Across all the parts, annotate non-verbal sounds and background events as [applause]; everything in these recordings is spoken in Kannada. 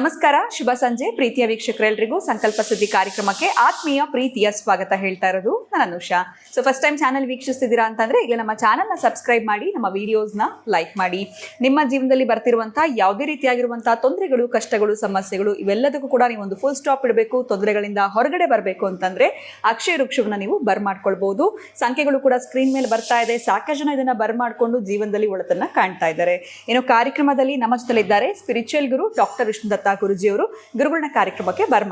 ನಮಸ್ಕಾರ, ಶುಭ ಸಂಜೆ. ಪ್ರೀತಿಯ ವೀಕ್ಷಕರೆಲ್ಲರಿಗೂ ಸಂಕಲ್ಪ ಸುದ್ದಿ ಕಾರ್ಯಕ್ರಮಕ್ಕೆ ಆತ್ಮೀಯ ಪ್ರೀತಿಯ ಸ್ವಾಗತ ಹೇಳ್ತಾ ಇರೋದು ನಾನು Anusha. So first time channel ವೀಕ್ಷಿಸ್ತಿದ್ದೀರಾ ಅಂತಂದ್ರೆ ಈಗ ನಮ್ಮ ಚಾನಲ್ನ ಸಬ್ಸ್ಕ್ರೈಬ್ ಮಾಡಿ, ನಮ್ಮ ವಿಡಿಯೋಸ್ನ ಲೈಕ್ ಮಾಡಿ. ನಿಮ್ಮ ಜೀವನದಲ್ಲಿ ಬರ್ತಿರುವಂತಹ ಯಾವುದೇ ರೀತಿಯಾಗಿರುವಂತಹ ತೊಂದರೆಗಳು, ಕಷ್ಟಗಳು, ಸಮಸ್ಯೆಗಳು, ಇವೆಲ್ಲದಕ್ಕೂ ಕೂಡ ನೀವು ಒಂದು ಫುಲ್ ಸ್ಟಾಪ್ ಇಡಬೇಕು. ತೊಂದರೆಗಳಿಂದ ಹೊರಗಡೆ ಬರಬೇಕು ಅಂತಂದ್ರೆ, ಅಕ್ಷಯ ವೃಕ್ಷವನ್ನ ನೀವು ಬರ್ ಮಾಡ್ಕೊಳ್ಬಹುದು ಸಂಖ್ಯೆಗಳು ಕೂಡ ಸ್ಕ್ರೀನ್ ಮೇಲೆ ಬರ್ತಾ ಇದೆ. ಸಾಕಷ್ಟು ಜನ ಇದನ್ನ ಬರ್ ಮಾಡ್ಕೊಂಡು ಜೀವನದಲ್ಲಿ ಒಳತನ್ನ ಕಾಣ್ತಾ ಇದ್ದಾರೆ. ಏನೋ ಕಾರ್ಯಕ್ರಮದಲ್ಲಿ ನಮ್ಮ ಜೊತೆಲಿದ್ದಾರೆ ಸ್ಪಿರಿಚುವಲ್ ಗುರು ಡಾಕ್ಟರ್ ವಿಷ್ಣು ದತ್ತ ಗುರುಜಿಯವರು ಗುರುಗಳನ್ನ ಕಾರ್ಯಕ್ರಮಕ್ಕೆ ಬರ್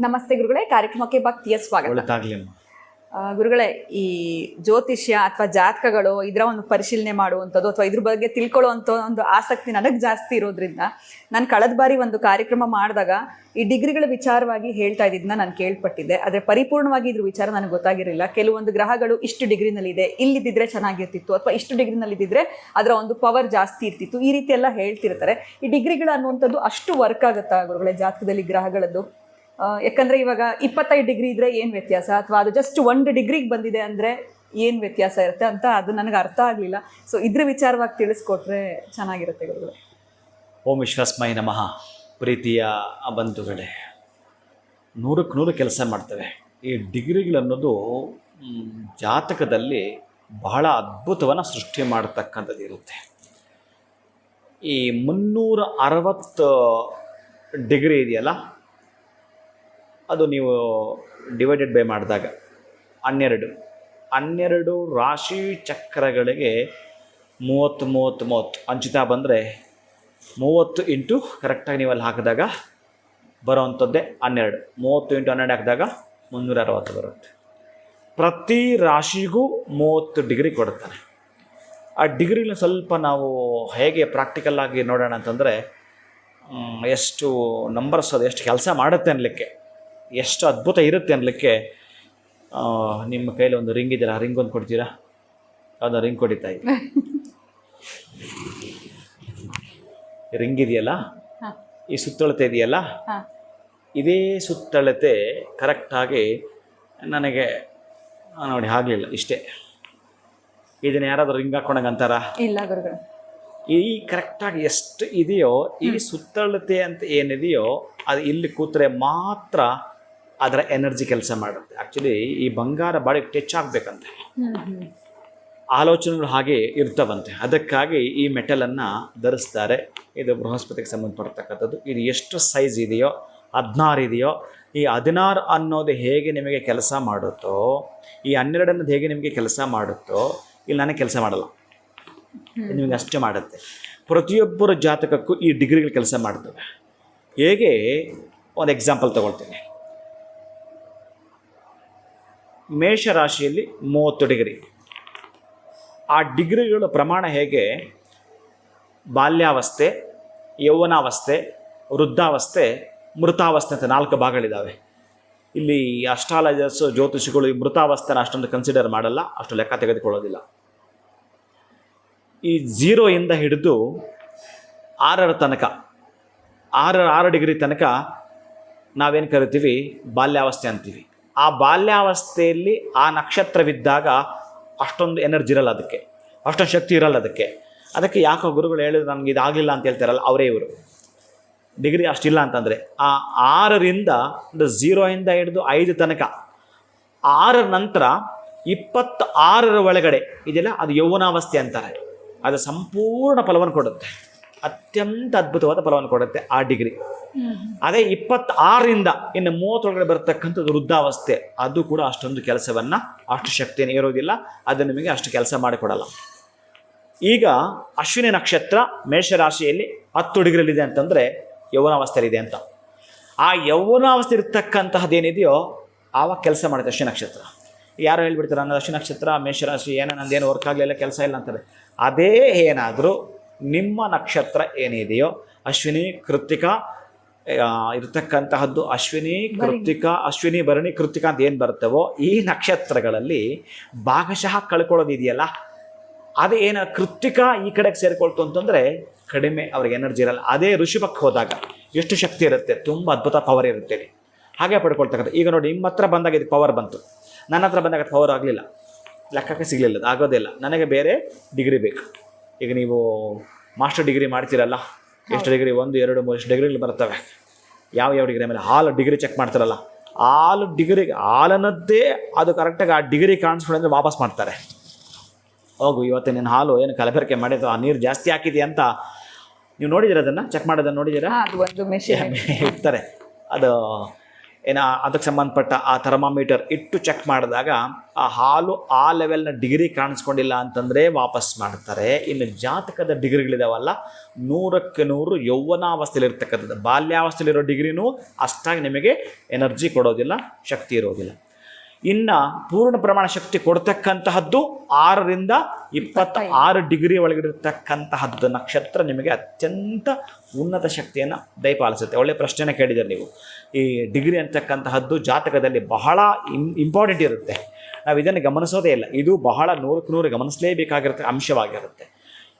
ನಮಸ್ತೆ ಗುರುಗಳೇ ಕಾರ್ಯಕ್ರಮಕ್ಕೆ ಭಕ್ತಿಯ ಸ್ವಾಗತ. ಗುರುಗಳೇ, ಈ ಜ್ಯೋತಿಷ್ಯ ಅಥವಾ ಜಾತಕಗಳು ಇದರ ಒಂದು ಪರಿಶೀಲನೆ ಮಾಡುವಂಥದ್ದು ಅಥವಾ ಇದ್ರ ಬಗ್ಗೆ ತಿಳ್ಕೊಳ್ಳುವಂಥ ಒಂದು ಆಸಕ್ತಿ ನನಗೆ ಜಾಸ್ತಿ ಇರೋದ್ರಿಂದ ನಾನು ಕಳೆದ ಬಾರಿ ಒಂದು ಕಾರ್ಯಕ್ರಮ ಮಾಡಿದಾಗ ಈ ಡಿಗ್ರಿಗಳ ವಿಚಾರವಾಗಿ ಹೇಳ್ತಾ ಇದ್ದಿದ್ದನ್ನ ನಾನು ಕೇಳ್ಪಟ್ಟಿದ್ದೆ. ಆದರೆ ಪರಿಪೂರ್ಣವಾಗಿ ಇದ್ರ ವಿಚಾರ ನನಗೆ ಗೊತ್ತಾಗಿರಲಿಲ್ಲ. ಕೆಲವೊಂದು ಗ್ರಹಗಳು ಇಷ್ಟು ಡಿಗ್ರಿನಲ್ಲಿದೆ, ಇಲ್ಲಿದ್ದಿದ್ರೆ ಚೆನ್ನಾಗಿರ್ತಿತ್ತು ಅಥವಾ ಇಷ್ಟು ಡಿಗ್ರಿನಲ್ಲಿದ್ದಿದ್ರೆ ಅದರ ಒಂದು ಪವರ್ ಜಾಸ್ತಿ ಇರ್ತಿತ್ತು. ಈ ರೀತಿ ಎಲ್ಲ ಹೇಳ್ತಿರ್ತಾರೆ. ಈ ಡಿಗ್ರಿಗಳು ಅನ್ನುವಂಥದ್ದು ಅಷ್ಟು ವರ್ಕ್ ಆಗುತ್ತಾ ಗುರುಗಳೇ ಜಾತಕದಲ್ಲಿ ಗ್ರಹಗಳದ್ದು? ಯಾಕಂದ್ರೆ ಇವಾಗ ಇಪ್ಪತ್ತೈದು ಡಿಗ್ರಿ ಇದ್ರೆ ಏನು ವ್ಯತ್ಯಾಸ? ಅಥವಾ ಅದು ಜಸ್ಟ್ ಒಂದು ಡಿಗ್ರಿಗೆ ಬಂದಿದೆ ಅಂದರೆ ಏನು ವ್ಯತ್ಯಾಸ ಇರುತ್ತೆ ಅಂತ ಅದು ನನಗೆ ಅರ್ಥ ಆಗಲಿಲ್ಲ. ಸೊ ಇದ್ರ ವಿಚಾರವಾಗಿ ತಿಳಿಸ್ಕೊಟ್ರೆ ಚೆನ್ನಾಗಿರುತ್ತೆ ಗುರುಗಳೇ. ಓಂ ವಿಶ್ವಾಸ್ಮೈ ನಮಃ. ಪ್ರೀತಿಯ ಬಂಧುಗಳೇ, ನೂರಕ್ಕೆ ನೂರು ಕೆಲಸ ಮಾಡ್ತವೆ. ಈ ಡಿಗ್ರಿಗಳನ್ನೋದು ಜಾತಕದಲ್ಲಿ ಬಹಳ ಅದ್ಭುತವನ್ನು ಸೃಷ್ಟಿ ಮಾಡತಕ್ಕಂಥದ್ದು ಇರುತ್ತೆ. ಈ ಮುನ್ನೂರ ಅರವತ್ತು ಡಿಗ್ರಿ ಇದೆಯಲ್ಲ ಅದು ನೀವು ಡಿವೈಡೆಡ್ ಬೈ ಮಾಡಿದಾಗ ಹನ್ನೆರಡು. ಹನ್ನೆರಡು ರಾಶಿ ಚಕ್ರಗಳಿಗೆ ಮೂವತ್ತು ಮೂವತ್ತು ಮೂವತ್ತು. ಅಂಚಿತ ಬಂದರೆ ಮೂವತ್ತು ಇಂಟು ಕರೆಕ್ಟಾಗಿ ನೀವು ಅಲ್ಲಿ ಹಾಕಿದಾಗ ಬರೋವಂಥದ್ದೇ ಹನ್ನೆರಡು. ಮೂವತ್ತು ಇಂಟು ಹನ್ನೆರಡು ಹಾಕಿದಾಗ ಮುನ್ನೂರ ಅರವತ್ತು ಬರುತ್ತೆ. ಪ್ರತಿ ರಾಶಿಗೂ ಮೂವತ್ತು ಡಿಗ್ರಿ ಕೊಡುತ್ತಾರೆ ಆ ಡಿಗ್ರಿನ ಸ್ವಲ್ಪ ನಾವು ಹೇಗೆ ಪ್ರಾಕ್ಟಿಕಲ್ ಆಗಿ ನೋಡೋಣ ಅಂತಂದರೆ ಎಷ್ಟು ನಂಬರ್ಸ್ ಅದು, ಎಷ್ಟು ಕೆಲಸ ಮಾಡುತ್ತೆ ಅನ್ನಲಿಕ್ಕೆ ಎಷ್ಟು ಅದ್ಭುತ ಇರುತ್ತೆ ಅನ್ನಲಿಕ್ಕೆ ನಿಮ್ಮ ಕೈಲಿ ಒಂದು ರಿಂಗ್ ಇದೆಯಲ್ಲ ರಿಂಗ್ ಒಂದು ಕೊಡ್ತೀರಾ? ಯಾವುದೋ ರಿಂಗ್ ಕೊಡಿತಾ ಇದೆ. [laughs] ರಿಂಗ್ ಇದೆಯಲ್ಲ? ಈ ಸುತ್ತಳತೆ ಇದೆಯಲ್ಲ? ಇದೇ ಸುತ್ತಳತೆ ಕರೆಕ್ಟಾಗಿ ನನಗೆ ನೋಡಿ ಆಗಲಿಲ್ಲ ಇಷ್ಟೇ. ಇದನ್ನು ಯಾರಾದರೂ ರಿಂಗ್ ಹಾಕೊಂಡಂಗೆ ಅಂತಾರ? ಇಲ್ಲ ಗುರುಗಳು. ಈ ಕರೆಕ್ಟಾಗಿ ಎಷ್ಟು ಇದೆಯೋ ಈ ಸುತ್ತಳತೆ ಅಂತ ಏನಿದೆಯೋ ಅದು ಇಲ್ಲಿ ಕೂತ್ರೆ ಮಾತ್ರ ಅದರ ಎನರ್ಜಿ ಕೆಲಸ ಮಾಡುತ್ತೆ. ಆ್ಯಕ್ಚುಲಿ ಈ ಬಂಗಾರ ಬಾಡಿಗೆ ಟಚ್ ಆಗಬೇಕಂತೆ. ಆಲೋಚನೆಗಳು ಹಾಗೆ ಇರ್ತವಂತೆ. ಅದಕ್ಕಾಗಿ ಈ ಮೆಟಲನ್ನು ಧರಿಸ್ತಾರೆ. ಇದು ಬೃಹಸ್ಪತಿಗೆ ಸಂಬಂಧಪಡ್ತಕ್ಕಂಥದ್ದು. ಇದು ಎಷ್ಟು ಸೈಜ್ ಇದೆಯೋ, ಹದಿನಾರು ಇದೆಯೋ, ಈ ಹದಿನಾರು ಅನ್ನೋದು ಹೇಗೆ ನಿಮಗೆ ಕೆಲಸ ಮಾಡುತ್ತೋ, ಈ ಹನ್ನೆರಡು ಅನ್ನೋದು ಹೇಗೆ ನಿಮಗೆ ಕೆಲಸ ಮಾಡುತ್ತೋ, ಇಲ್ಲಿ ನನಗೆ ಕೆಲಸ ಮಾಡಲ್ಲ. ನಿಮಗೆ ಅಷ್ಟೇ ಮಾಡುತ್ತೆ. ಪ್ರತಿಯೊಬ್ಬರ ಜಾತಕಕ್ಕೂ ಈ ಡಿಗ್ರಿಗಳು ಕೆಲಸ ಮಾಡ್ತವೆ. ಹೇಗೆ? ಒಂದು ಎಕ್ಸಾಂಪಲ್ ತಗೊಳ್ತೀನಿ. ಮೇಷರಾಶಿಯಲ್ಲಿ ಮೂವತ್ತು ಡಿಗ್ರಿ. ಆ ಡಿಗ್ರಿಗಳ ಪ್ರಮಾಣ ಹೇಗೆ? ಬಾಲ್ಯಾವಸ್ಥೆ, ಯೌವನಾವಸ್ಥೆ, ವೃದ್ಧಾವಸ್ಥೆ, ಮೃತಾವಸ್ಥೆ ಅಂತ ನಾಲ್ಕು ಭಾಗಗಳಿದ್ದಾವೆ ಇಲ್ಲಿ ಅಸ್ಟ್ರಾಲಜರ್ಸ್ ಜ್ಯೋತಿಷಿಗಳು ಈ ಮೃತಾವಸ್ಥೆನ ಅಷ್ಟೊಂದು ಕನ್ಸಿಡರ್ ಮಾಡಲ್ಲ, ಅಷ್ಟು ಲೆಕ್ಕ ತೆಗೆದುಕೊಳ್ಳೋದಿಲ್ಲ. ಈ ಝೀರೋಯಿಂದ ಹಿಡಿದು ಆರರ ತನಕ, ಆರರ ಆರು ಡಿಗ್ರಿ ತನಕ ನಾವೇನು ಕರಿತೀವಿ? ಬಾಲ್ಯಾವಸ್ಥೆ ಅಂತೀವಿ. ಆ ಬಾಲ್ಯಾವಸ್ಥೆಯಲ್ಲಿ ಆ ನಕ್ಷತ್ರವಿದ್ದಾಗ ಅಷ್ಟೊಂದು ಎನರ್ಜಿ ಇರಲ್ಲ ಅದಕ್ಕೆ. ಅಷ್ಟೊಂದು ಶಕ್ತಿ ಇರಲ್ಲ ಅದಕ್ಕೆ. ಅದಕ್ಕೆ ಯಾಕೋ ಗುರುಗಳು ಹೇಳಿದ್ರು ನನಗೆ ಇದಾಗಲಿಲ್ಲ ಅಂತ ಹೇಳ್ತಾರಲ್ಲ, ಅವರೇ ಇವರು. ಡಿಗ್ರಿ ಅಷ್ಟಿಲ್ಲ ಅಂತಂದರೆ, ಆ ಆರರಿಂದ ಝೀರೋಯಿಂದ ಹಿಡಿದು ಐದು ತನಕ ಆರರ ನಂತರ ಇಪ್ಪತ್ತ ಆರರ ಒಳಗಡೆ ಇದೆಯಲ್ಲ ಅದು ಯೌವನಾವಸ್ಥೆ ಅಂತಾರೆ. ಅದು ಸಂಪೂರ್ಣ ಫಲವನ್ನು ಕೊಡುತ್ತೆ. ಅತ್ಯಂತ ಅದ್ಭುತವಾದ ಫಲವನ್ನು ಕೊಡುತ್ತೆ ಆ ಡಿಗ್ರಿ. ಅದೇ ಇಪ್ಪತ್ತಾರರಿಂದ ಇನ್ನು ಮೂವತ್ತೊಳಗಡೆ ಬರತಕ್ಕಂಥದ್ದು ವೃದ್ಧಾವಸ್ಥೆ ಅದು ಕೂಡ ಅಷ್ಟೊಂದು ಕೆಲಸವನ್ನು ಅಷ್ಟು ಶಕ್ತಿಯನ್ನು ಇರೋದಿಲ್ಲ ಅದು ನಿಮಗೆ ಅಷ್ಟು ಕೆಲಸ ಮಾಡಿಕೊಡಲ್ಲ. ಈಗ ಅಶ್ವಿನಿ ನಕ್ಷತ್ರ ಮೇಷರಾಶಿಯಲ್ಲಿ ಹತ್ತು ಡಿಗ್ರಿಯಲ್ಲಿದೆ ಅಂತಂದರೆ ಯೌವನಾವಸ್ಥೆಯಲ್ಲಿದೆ ಅಂತ. ಆ ಯೌವನಾವಸ್ಥೆ ಇರ್ತಕ್ಕಂತಹದ್ದೇನಿದೆಯೋ ಆವಾಗ ಕೆಲಸ ಮಾಡುತ್ತೆ ಅಶ್ವಿನಿ ನಕ್ಷತ್ರ. ಯಾರು ಹೇಳ್ಬಿಡ್ತಾರೆ ನನ್ನ ಅಶ್ವಿನಿ ನಕ್ಷತ್ರ ಮೇಷರಾಶಿ ಏನೋ ನಂದೇನು ವರ್ಕ್ ಆಗಲಿಲ್ಲ ಕೆಲಸ ಇಲ್ಲ ಅಂತಾರೆ. ಅದೇ ಏನಾದರೂ ನಿಮ್ಮ ನಕ್ಷತ್ರ ಏನಿದೆಯೋ ಅಶ್ವಿನಿ ಕೃತಿಕ ಇರತಕ್ಕಂತಹದ್ದು ಅಶ್ವಿನಿ ಕೃತಿಕ ಅಶ್ವಿನಿ, ಭರಣಿ ಕೃತಿಕ ಅಂತ ಏನು ಬರ್ತವೋ ಈ ನಕ್ಷತ್ರಗಳಲ್ಲಿ ಭಾಗಶಃ ಕಳ್ಕೊಳ್ಳೋದಿದೆಯಲ್ಲ. ಅದು ಏನು ಕೃತಿಕ ಈ ಕಡೆಗೆ ಸೇರಿಕೊಳ್ತು ಅಂತಂದರೆ ಕಡಿಮೆ ಅವ್ರಿಗೆ ಎನರ್ಜಿ ಇರಲ್ಲ. ಅದೇ ಋಷಿಭಕ್ಕೆ ಹೋದಾಗ ಎಷ್ಟು ಶಕ್ತಿ ಇರುತ್ತೆ? ತುಂಬ ಅದ್ಭುತ ಪವರ್ ಇರುತ್ತೆ. ಹಾಗೆ ಪಡ್ಕೊಳ್ತಕ್ಕಂಥ ಈಗ ನೋಡಿ, ನಿಮ್ಮ ಹತ್ರ ಬಂದಾಗ ಇದು ಪವರ್ ಬಂತು. ನನ್ನ ಹತ್ರ ಬಂದಾಗ ಪವರ್ ಆಗಲಿಲ್ಲ. ಲೆಕ್ಕಕ್ಕೆ ಸಿಗಲಿಲ್ಲ, ಅದು ಆಗೋದಿಲ್ಲ ನನಗೆ ಬೇರೆ ಡಿಗ್ರಿ ಬೇಕು. ಈಗ ನೀವು ಮಾಸ್ಟರ್ ಡಿಗ್ರಿ ಮಾಡ್ತೀರಲ್ಲ ಎಷ್ಟು ಡಿಗ್ರಿ? ಒಂದು ಎರಡು ಮೂರು ಎಷ್ಟು ಡಿಗ್ರಿಗಳು ಬರ್ತವೆ ಯಾವ ಯಾವ ಡಿಗ್ರಿ ಮೇಲೆ? ಹಾಲು ಡಿಗ್ರಿ ಚೆಕ್ ಮಾಡ್ತಾರಲ್ಲ ಹಾಲು ಡಿಗ್ರಿ ಹಾಲನ್ನದ್ದೇ ಅದು ಕರೆಕ್ಟಾಗಿ ಆ ಡಿಗ್ರಿ ಕಾಣಿಸ್ಕೊಂಡ್ರೆ ವಾಪಸ್ ಮಾಡ್ತಾರೆ. ಹೋಗು ಇವತ್ತು ನಿನ್ನ ಹಾಲು ಏನು ಕಲಬೆರಕೆ ಮಾಡಿದ್ದು? ಆ ನೀರು ಜಾಸ್ತಿ ಹಾಕಿದೆ ಅಂತ ನೀವು ನೋಡಿದಿರ ಅದನ್ನು? ಚೆಕ್ ಮಾಡೋದನ್ನು ನೋಡಿದಿರ ಅದು ಒಂದು ಮೆಷಿನ್ [laughs] ಇರ್ತಾರೆ ಅದು ಏನ, ಅದಕ್ಕೆ ಸಂಬಂಧಪಟ್ಟ ಆ ಥರ್ಮಾಮೀಟರ್ ಇಟ್ಟು ಚೆಕ್ ಮಾಡಿದಾಗ, ಆ ಹಾಲು ಆ ಲೆವೆಲ್ನ ಡಿಗ್ರಿ ಕಾಣಿಸ್ಕೊಂಡಿಲ್ಲ ಅಂತಂದರೆ ವಾಪಸ್ ಮಾಡ್ತಾರೆ. ಇನ್ನು ಜಾತಕದ ಡಿಗ್ರಿಗಳಿದಾವಲ್ಲ ನೂರಕ್ಕೆ ನೂರು ಯೌವನಾವಸ್ಥೆಯಲ್ಲಿರ್ತಕ್ಕಂಥದ್ದು. ಬಾಲ್ಯಾವಸ್ಥೆಯಲ್ಲಿರೋ ಡಿಗ್ರಿನೂ ಅಷ್ಟಾಗಿ ನಿಮಗೆ ಎನರ್ಜಿ ಕೊಡೋದಿಲ್ಲ, ಶಕ್ತಿ ಇರೋದಿಲ್ಲ. ಇನ್ನು ಪೂರ್ಣ ಪ್ರಮಾಣ ಶಕ್ತಿ ಕೊಡ್ತಕ್ಕಂತಹದ್ದು ಆರರಿಂದ ಇಪ್ಪತ್ತ ಆರು ಡಿಗ್ರಿ ಒಳಗಿರತಕ್ಕಂತಹದ್ದು ನಕ್ಷತ್ರ ನಿಮಗೆ ಅತ್ಯಂತ ಉನ್ನತ ಶಕ್ತಿಯನ್ನು ದಯಪಾಲಿಸುತ್ತೆ. ಒಳ್ಳೆಯ ಪ್ರಶ್ನೆಯನ್ನು ಕೇಳಿದ್ದೀರಿ ನೀವು. ಈ ಡಿಗ್ರಿ ಅಂತಕ್ಕಂತಹದ್ದು ಜಾತಕದಲ್ಲಿ ಬಹಳ ಇಂಪಾರ್ಟೆಂಟ್ ಇರುತ್ತೆ. ನಾವು ಇದನ್ನು ಗಮನಿಸೋದೇ ಇಲ್ಲ. ಇದು ಬಹಳ ನೂರಕ್ಕೆ ನೂರು ಗಮನಿಸಲೇಬೇಕಾಗಿರುತ್ತೆ ಅಂಶವಾಗಿರುತ್ತೆ.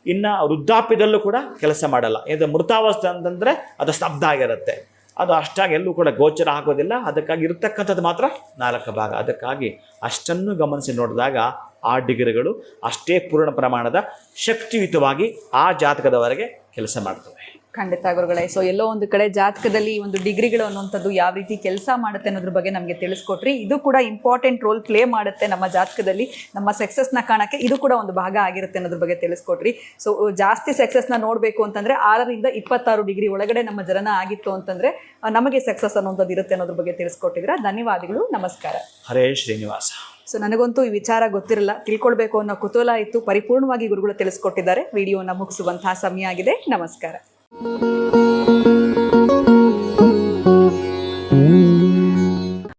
ಇನ್ನು ವೃದ್ಧಾಪ್ಯದಲ್ಲೂ ಕೂಡ ಕೆಲಸ ಮಾಡಲ್ಲ. ಇದು ಮೃತಾವಸ್ಥೆ ಅಂತಂದರೆ ಅದು ಸ್ತಬ್ಧ ಆಗಿರುತ್ತೆ. ಅದು ಅಷ್ಟಾಗಿ ಎಲ್ಲೂ ಕೂಡ ಗೋಚರ ಆಗೋದಿಲ್ಲ. ಅದಕ್ಕಾಗಿ ಇರತಕ್ಕಂಥದ್ದು ಮಾತ್ರ ನಾಲ್ಕು ಭಾಗ. ಅದಕ್ಕಾಗಿ ಅಷ್ಟನ್ನು ಗಮನಿಸಿ ನೋಡಿದಾಗ ಆ ಡಿಗ್ರಿಗಳು ಅಷ್ಟೇ ಪೂರ್ಣ ಪ್ರಮಾಣದ ಶಕ್ತಿಯುತವಾಗಿ ಆ ಜಾತಕದವರೆಗೆ ಕೆಲಸ ಮಾಡ್ತವೆ. ಖಂಡಿತ ಗುರುಗಳೇ. ಸೊ ಎಲ್ಲೋ ಒಂದು ಕಡೆ ಜಾತಕದಲ್ಲಿ ಒಂದು ಡಿಗ್ರಿಗಳು ಅನ್ನುವಂಥದ್ದು ಯಾವ ರೀತಿ ಕೆಲಸ ಮಾಡುತ್ತೆ ಅನ್ನೋದ್ರ ಬಗ್ಗೆ ನಮಗೆ ತಿಳಿಸ್ಕೊಟ್ರಿ. ಇದು ಕೂಡ ಇಂಪಾರ್ಟೆಂಟ್ ರೋಲ್ ಪ್ಲೇ ಮಾಡುತ್ತೆ ನಮ್ಮ ಜಾತಕದಲ್ಲಿ. ನಮ್ಮ ಸಕ್ಸಸ್ನ ಕಾಣಕ್ಕೆ ಇದು ಕೂಡ ಒಂದು ಭಾಗ ಆಗಿರುತ್ತೆ ಅನ್ನೋದ್ರ ಬಗ್ಗೆ ತಿಳಿಸ್ಕೊಟ್ರಿ. ಸೊ ಜಾಸ್ತಿ ಸಕ್ಸಸ್ನ ನೋಡಬೇಕು ಅಂತಂದ್ರೆ ಆರರಿಂದ ಇಪ್ಪತ್ತಾರು ಡಿಗ್ರಿ ಒಳಗಡೆ ನಮ್ಮ ಜನನ ಆಗಿತ್ತು ಅಂತಂದ್ರೆ ನಮಗೆ ಸಕ್ಸಸ್ ಅನ್ನೋಂಥದ್ದು ಇರುತ್ತೆ ಅನ್ನೋದ್ರ ಬಗ್ಗೆ ತಿಳಿಸ್ಕೊಟ್ಟಿದ್ರ. ಧನ್ಯವಾದಗಳು. ನಮಸ್ಕಾರ. ಹರೇ ಶ್ರೀನಿವಾಸ. ಸೊ ನನಗಂತೂ ಈ ವಿಚಾರ ಗೊತ್ತಿರಲ್ಲ. ತಿಳ್ಕೊಳ್ಬೇಕು ಅನ್ನೋ ಕುತೂಹಲ ಇತ್ತು. ಪರಿಪೂರ್ಣವಾಗಿ ಗುರುಗಳು ತಿಳಿಸ್ಕೊಟ್ಟಿದ್ದಾರೆ. ವಿಡಿಯೋನ ಮುಗಿಸುವಂತಹ ಸಮಯ ಆಗಿದೆ. ನಮಸ್ಕಾರ. Thank you.